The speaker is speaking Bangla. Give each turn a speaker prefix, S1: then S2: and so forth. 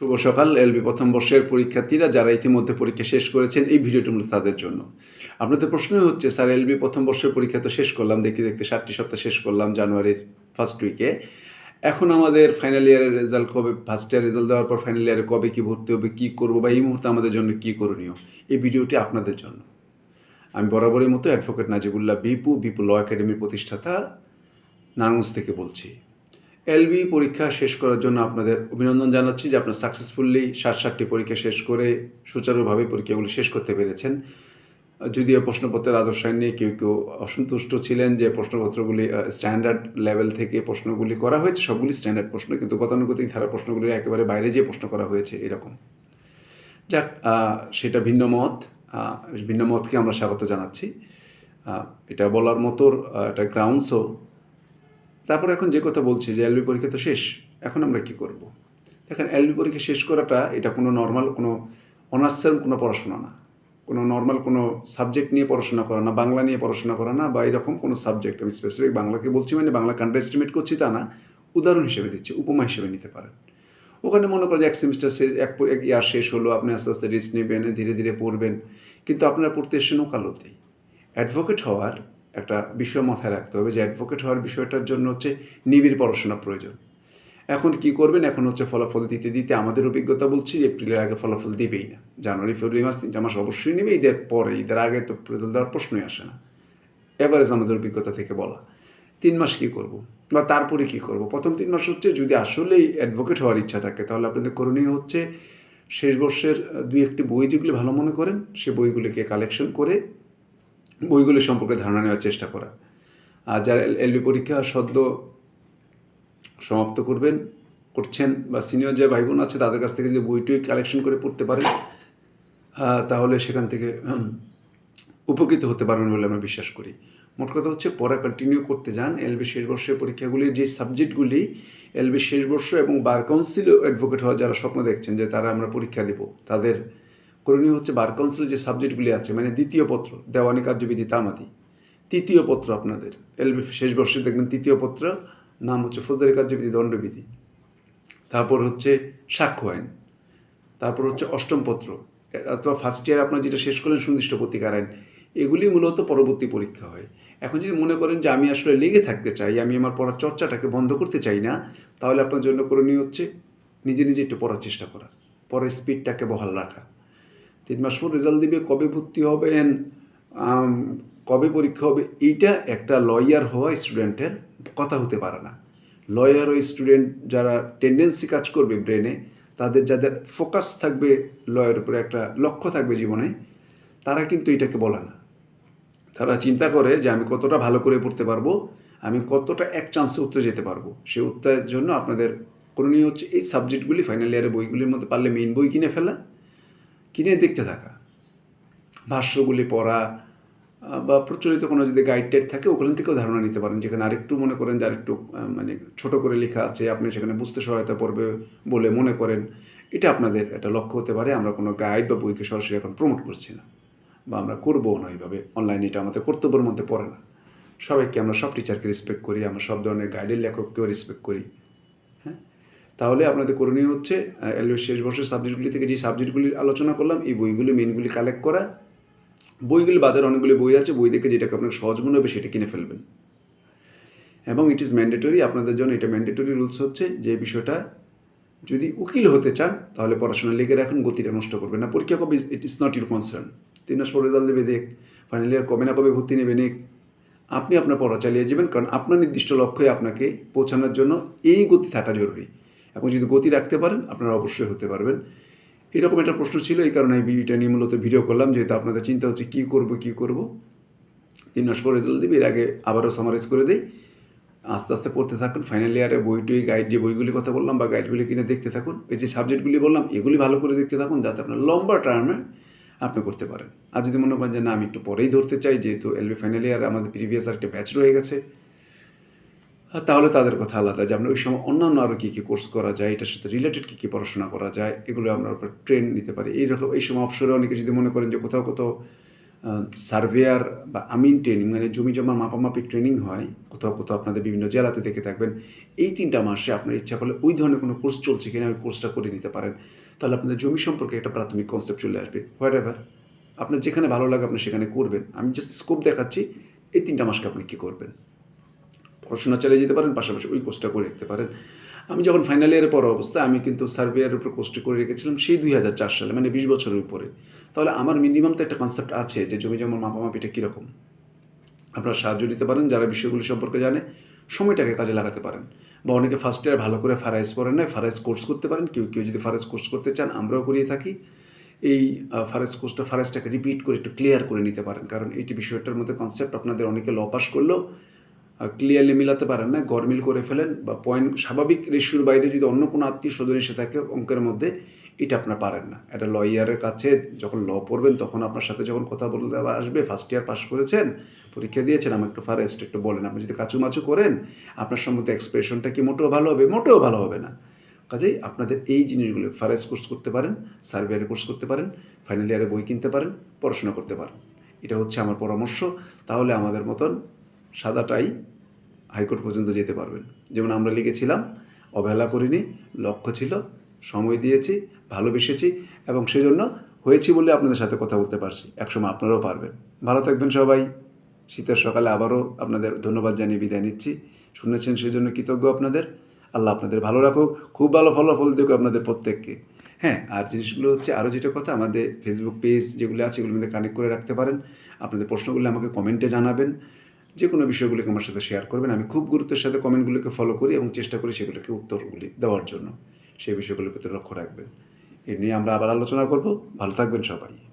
S1: শুভ সকাল, এলবি প্রথম বর্ষের পরীক্ষার্থীরা যারা ইতিমধ্যে পরীক্ষা শেষ করেছেন এই ভিডিওটি মূলত তাদের জন্য। আপনাদের প্রশ্নই হচ্ছে, স্যার, এলবি প্রথম বর্ষের পরীক্ষা তো শেষ করলাম, দেখতে দেখতে ষাটটি সপ্তাহ শেষ করলাম জানুয়ারির ফার্স্ট উইকে এখন আমাদের ফাইনাল ইয়ারের রেজাল্ট কবে? ফার্স্ট ইয়ার রেজাল্ট দেওয়ার পর ফাইনাল ইয়ারে কবে কী ভর্তি হবে, কী করব বা এই মুহূর্তে আমাদের জন্য কী করণীয়? এই ভিডিওটি আপনাদের জন্য। আমি বরাবরের মতো অ্যাডভোকেট নাজিবুল্লাহ বিপু বিপু ল একাডেমির প্রতিষ্ঠাতা, নারায়ণগঞ্জ থেকে বলছি। এলবি পরীক্ষা শেষ করার জন্য আপনাদের অভিনন্দন জানাচ্ছি যে আপনারা সাকসেসফুলি ষাট ষাটটি পরীক্ষা শেষ করে সুচারুভাবে পরীক্ষাগুলি শেষ করতে পেরেছেন। যদিও প্রশ্নপত্রের আদর্শায়ন নিয়ে কেউ কেউ অসন্তুষ্ট ছিলেন যে প্রশ্নপত্রগুলি স্ট্যান্ডার্ড লেভেল থেকে প্রশ্নগুলি করা হয়েছে, সবগুলি স্ট্যান্ডার্ড প্রশ্ন, কিন্তু গতানুগতিক ধারা প্রশ্নগুলি একেবারে বাইরে যে প্রশ্ন করা হয়েছে এরকম। যাক সেটা ভিন্ন মত ভিন্ন মতকে আমরা স্বাগত জানাচ্ছি। এটা বলার মতো একটা গ্রাউন্ডসও তারপর এখন যে কথা বলছি যে এলবি পরীক্ষা তো শেষ, এখন আমরা কি করব? দেখেন, এলবি পরীক্ষা শেষ করাটা এটা কোনো নর্মাল কোনো অনার্সের কোনো পড়াশোনা না। কোনো নর্মাল কোনো সাবজেক্ট নিয়ে পড়াশোনা করা না, বাংলা নিয়ে পড়াশোনা করা না, বা এরকম কোনো সাবজেক্ট আমি স্পেসিফিক বাংলাকে বলছি মানে বাংলা কান্ট্রি এস্টিমেট করছি তা না, উদাহরণ হিসেবে দিচ্ছি, উপমা হিসেবে নিতে পারেন। ওখানে মনে করেন এক সেমিস্টার শেষ, এক এক ইয়ার শেষ হলো, আপনি আস্তে আস্তে রিস্ক নেবেন, ধীরে ধীরে পড়বেন, কিন্তু আপনার পড়তে এসেছেন ওকালতেই অ্যাডভোকেট হওয়ার একটা বিষয় মাথায় রাখতে হবে যে অ্যাডভোকেট হওয়ার বিষয়টার জন্য হচ্ছে নিবিড় পড়াশোনা প্রয়োজন। এখন কি করবেন? এখন হচ্ছে ফলাফল দিতে দিতে আমাদের অভিজ্ঞতা বলছি, এপ্রিলের আগে ফলাফল দিবেই না। জানুয়ারি, ফেব্রুয়ারি মাস তিনটা মাস অবশ্যই নেবে, ঈদের পরে, ঈদের আগে তো রেজাল্ট দেওয়ার প্রশ্নই আসে না। এভারেজ আমাদের অভিজ্ঞতা থেকে বলা। তিন মাস কি করব? বা তারপরে কি করব? প্রথম তিন মাস হচ্ছে যদি আসলেই অ্যাডভোকেট হওয়ার ইচ্ছা থাকে, তাহলে আপনাদের করণীয় হচ্ছে শেষ বর্ষের দুই একটি বই যেগুলি ভালো মনে করেন, সে বইগুলিকে কালেকশন করে বইগুলি সম্পর্কে ধারণা নেওয়ার চেষ্টা করা। আর যারা এলবি পরীক্ষা সদ্য সমাপ্ত করবেন, করছেন বা সিনিয়র যে ভাই বোন আছে, তাদের কাছ থেকে যদি বইটুই কালেকশন করে পড়তে পারেন তাহলে সেখান থেকে উপকৃত হতে পারবেন বলে আমরা বিশ্বাস করি। মোট কথা হচ্ছে, পড়া কন্টিনিউ করতে যান। এলবি শেষ বর্ষের পরীক্ষাগুলির যে সাবজেক্টগুলি এলবি শেষ বর্ষ এবং বার কাউন্সিল অ্যাডভোকেট হওয়ার যারা স্বপ্ন দেখছেন যে তারা আমরা পরীক্ষা দেব, তাদের করণীয় হচ্ছে বার কাউন্সিলের যে সাবজেক্টগুলি আছে মানে দ্বিতীয় পত্র, দেওয়ানি কার্যবিধি তামাদি তৃতীয় পত্র আপনাদের, এলবি শেষ বর্ষে দেখবেন তৃতীয় পত্র, নাম হচ্ছে ফৌজদারি কার্যবিধি, দণ্ডবিধি। তারপর হচ্ছে সাক্ষ্য আইন। তারপর হচ্ছে অষ্টম পত্র, অথবা ফার্স্ট ইয়ার আপনার যেটা শেষ করলেন সুনির্দিষ্ট প্রতিকার আইন, এগুলি মূলত পরবর্তী পরীক্ষা হয়। এখন যদি মনে করেন যে আমি আসলে লেগে থাকতে চাই, আমি আমার পড়ার চর্চাটাকে বন্ধ করতে চাই না, তাহলে আপনার জন্য করণীয় হচ্ছে নিজে নিজে একটু পড়ার চেষ্টা করা, পরের স্পিডটাকে বহাল রাখা। তিন মাস পর রেজাল্ট দিবে কবে ভর্তি হবেন আম, কবে পরীক্ষা হবে এইটা একটা লয়ার হওয়া স্টুডেন্টের কথা হতে পারে না। লয়ার ও স্টুডেন্ট যারা টেন্ডেন্সি কাজ করবে ব্রেনে তাদের যাদের ফোকাস থাকবে লয়ের উপরে একটা লক্ষ্য থাকবে জীবনে তারা কিন্তু এটাকে বলে না। তারা চিন্তা করে যে আমি কতটা ভালো করে পড়তে পারব আমি কতটা এক চান্সে উত্তরে যেতে পারব। সেই উত্তরের জন্য আপনাদের করণীয় হচ্ছে এই সাবজেক্টগুলি ফাইনাল ইয়ারের বইগুলির মধ্যে পারলে মেইন বই কিনে ফেলা। কিনে দেখতে থাকা। ভাষ্যগুলি পড়া বা প্রচলিত কোনো যদি গাইড টাইড থাকে, ওখান থেকেও ধারণা নিতে পারেন। যেখানে আরেকটু মনে করেন যে আরেকটু মানে ছোট করে লেখা আছে, আপনি সেখানে বুঝতে সহায়তা করবে বলে মনে করেন। এটা আপনাদের একটা লক্ষ্য হতে পারে। আমরা কোনো গাইড বা বইকে সরাসরি এখন প্রমোট করছি না, বা আমরা করব না এইভাবে। অনলাইনে এটা আমাদের কর্তব্যের মধ্যে পড়ে না। সবাইকে আমরা সব টিচারকে রেসপেক্ট করি, আমরা সব ধরনের গাইডের লেখককেও রেসপেক্ট করি। তাহলে আপনাদের করণীয় হচ্ছে শেষ বর্ষের সাবজেক্টগুলি থেকে যে সাবজেক্টগুলির আলোচনা করলাম, এই বইগুলি মেনগুলি কালেক্ট করা। বইগুলি বাজারে অনেকগুলি বই আছে, বই দেখে যেটাকে আপনার সহজ মনে হবে সেটা কিনে ফেলবেন। এবং ইট ইজ ম্যান্ডেটরি আপনাদের জন্য এটা ম্যান্ডেটরি রুলস হচ্ছে যে বিষয়টা, যদি উকিল হতে চান, তাহলে পড়াশোনা লেগে রাখুন, গতিটা নষ্ট করবেন না। পরীক্ষা কবে it is not your concern তিন মাস পর রেজাল্ট দেবে, দেখ। ফাইনাল ইয়ার কবে না কবে ভর্তি নেবে, নেক। আপনি আপনার পড়া চালিয়ে যাবেন, কারণ আপনার নির্দিষ্ট লক্ষ্যে আপনাকে পৌঁছানোর জন্য এই গতি থাকা জরুরি। এবং যদি গতি রাখতে পারেন, আপনারা অবশ্যই হতে পারবেন। এরকম একটা প্রশ্ন ছিল, এই কারণে আমি এটা নিয়ে মূলত ভিডিও করলাম, যেহেতু আপনাদের চিন্তা হচ্ছে কী করব কী করব। তিন মাস পর রেজাল্ট দিবে, এর আগে আবারও সামারাইজ করে দিই। আস্তে আস্তে পড়তে থাকুন ফাইনাল ইয়ারে বইটুই গাইড যে বইগুলির কথা বললাম বা গাইডগুলি কিনে দেখতে থাকুন। এই যে সাবজেক্টগুলি বললাম, এগুলি ভালো করে দেখতে থাকুন, যাতে আপনার লম্বা টার্মে আপনি করতে পারেন। আর যদি মনে করেন যে না, আমি একটু পরেই ধরতে চাই, যেহেতু এলবি ফাইনাল ইয়ারে আমাদের প্রিভিয়াস আর একটা ব্যাচ রয়ে গেছে। তাহলে তাদের কথা আলাদা যে আমরা ওই সময় অন্যান্য আরও কী কী কোর্স করা যায়, এটার সাথে রিলেটেড কী কী পড়াশোনা করা যায়, এগুলো আমরা উপর ট্রেন নিতে পারি। এইরকম এই সময় অবসরে অনেকে যদি মনে করেন যে কোথাও কোথাও সার্ভেয়ার বা আমিন ট্রেনিং মানে জমি জমা মাপামাপি ট্রেনিং হয়, কোথাও কোথাও আপনাদের বিভিন্ন জেলাতে দেখে থাকবেন, এই তিনটা মাসে আপনার ইচ্ছা করলে ওই ধরনের কোনো কোর্স চলছে কিনা ওই কোর্সটা করে নিতে পারেন। তাহলে আপনাদের জমি সম্পর্কে একটা প্রাথমিক কনসেপ্ট চলে আসবে। হোয়াট এভার আপনার যেখানে ভালো লাগে আপনি সেখানে করবেন। আমি জাস্ট স্কোপ দেখাচ্ছি, এই তিনটা মাসকে আপনি কী করবেন? পড়াশোনা চালিয়ে যেতে পারেন, পাশাপাশি ওই কোর্সটা করে রাখতে পারেন। আমি যখন ফাইনাল ইয়ারে পড়া অবস্থা আমি কিন্তু সার্ভেয়ার উপর কোর্সটি করে রেখেছিলাম সেই দুই হাজার চার সালে মানে বিশ বছরের উপরে। তাহলে আমার মিনিমাম তো একটা কনসেপ্ট আছে যে জমি জমা মাপামাপিটা কীরকম? আপনারা সাহায্য নিতে পারেন, যারা বিষয়গুলি সম্পর্কে জানে, সময়টাকে কাজে লাগাতে পারেন। বা অনেকে ফার্স্ট ইয়ার ভালো করে ফারাইজ পড়েন না ফারাইজ কোর্স করতে পারেন, কেউ কেউ যদি ফারাইজ কোর্স করতে চান, আমরাও করিয়ে থাকি। এই ফারেজ কোর্সটা ফারেজটাকে রিপিট করে একটু ক্লিয়ার করে নিতে পারেন। কারণ এইটি বিষয়টার মধ্যে কনসেপ্ট আপনাদের অনেকে ল পাস করলেও ক্লিয়ারলি মিলাতে পারেন না গরমিল করে ফেলেন বা পয়েন্ট স্বাভাবিক রেশিওর বাইরে যদি অন্য কোনো আত্মীয় স্বজন এসে থাকে অঙ্কের মধ্যে, এটা আপনার পারেন না। একটা লয়ারের কাছে যখন ল পড়বেন, তখন আপনার সাথে যখন কথা বলতে আসবে ফার্স্ট ইয়ার পাস করেছেন, পরীক্ষা দিয়েছেন, আমাকে একটু ফারেস্ট একটু বলেন। আপনি যদি কাচুমাচু করেন, আপনার সম্মতি এক্সপ্রেশনটা কি মোটেও ভালো হবে? মোটেও ভালো হবে না। কাজেই আপনাদের এই জিনিসগুলো ফারেস কোর্স করতে পারেন সার্ভেয়ারে কোর্স করতে পারেন ফাইনাল ইয়ারে বই কিনতে পারেন, পড়াশোনা করতে পারেন। এটা হচ্ছে আমার পরামর্শ। তাহলে আমাদের মতন সাদাটাই হাইকোর্ট পর্যন্ত যেতে পারবেন। যেমন আমরা লিখেছিলাম, অবহেলা করিনি, লক্ষ্য ছিল, সময় দিয়েছি, ভালোবেসেছি এবং সেজন্য হয়েছি বলে আপনাদের সাথে কথা বলতে পারছি। একসময় আপনারাও পারবেন। ভালো থাকবেন সবাই। শীতের সকালে আবারও আপনাদের ধন্যবাদ জানিয়ে বিদায় নিচ্ছি। শুনেছেন সেজন্য কৃতজ্ঞ আপনাদের। আল্লাহ আপনাদের ভালো রাখুক, খুব ভালো ফলাফল দেখুক আপনাদের প্রত্যেককে। হ্যাঁ আর জিনিসগুলো হচ্ছে আরও যেটা কথা, আমাদের ফেসবুক পেজ যেগুলো আছে, এগুলোর মধ্যে কানেক্ট করে রাখতে পারেন। আপনাদের প্রশ্নগুলো আমাকে কমেন্টে জানাবেন। যে কোনো বিষয়গুলিকে আমার সাথে শেয়ার করবেন। আমি খুব গুরুত্বের সাথে কমেন্টগুলিকে ফলো করি এবং চেষ্টা করি সেগুলোকে উত্তরগুলি দেওয়ার জন্য। সেই বিষয়গুলোর প্রতি লক্ষ্য রাখবেন। এ নিয়ে আমরা আবার আলোচনা করব। ভালো থাকবেন সবাই।